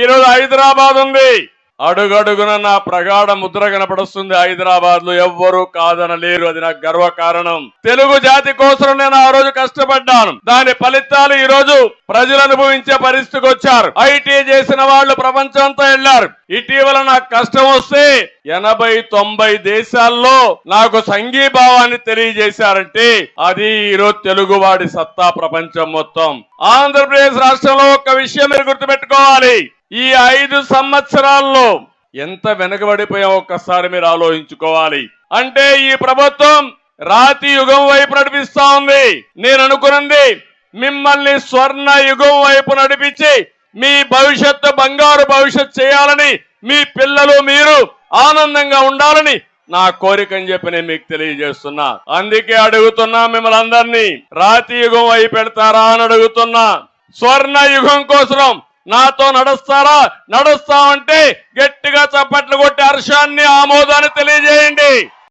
ఈరోజు హైదరాబాద్ ఉంది. అడుగడుగున నా ప్రగాఢ ముద్ర కనపడుస్తుంది హైదరాబాద్లో ఎవ్వరూ కాదనలేరు. అది నాకు గర్వ కారణం. తెలుగు జాతి కోసం నేను ఆ రోజు కష్టపడ్డాను. దాని ఫలితాలు ఈ రోజు ప్రజలు అనుభవించే పరిస్థితికి వచ్చారు. ఐటీ చేసిన వాళ్ళు ప్రపంచం అంతా ఇటీవల నాకు కష్టం వస్తే ఎనభై తొంభై దేశాల్లో నాకు సంఘీభావాన్ని తెలియజేశారంటే అది ఈరోజు తెలుగువాడి సత్తా ప్రపంచం మొత్తం. ఆంధ్రప్రదేశ్ రాష్ట్రంలో ఒక విషయం మీరు గుర్తుపెట్టుకోవాలి. ఈ ఐదు సంవత్సరాల్లో ఎంత వెనకబడిపోయాం ఒక్కసారి మీరు ఆలోచించుకోవాలి. అంటే ఈ ప్రభుత్వం రాతి యుగం వైపు నడిపిస్తా ఉంది. నేను అనుకున్నది మిమ్మల్ని స్వర్ణ యుగం వైపు నడిపించి మీ భవిష్యత్తు బంగారు భవిష్యత్ చేయాలని మీ పిల్లలు మీరు ఆనందంగా ఉండాలని నా కోరిక అని చెప్పి నేను మీకు తెలియజేస్తున్నా. అందుకే అడుగుతున్నా మిమ్మల్ని అందరినీ రాతి యుగం వైపు పెడతారా అని అడుగుతున్నా. స్వర్ణ యుగం కోసం నాతో నడుస్తారా? నడుస్తామంటే గట్టిగా చప్పట్లు కొట్టి హర్షాన్ని ఆమోదాన్ని తెలియజేయండి.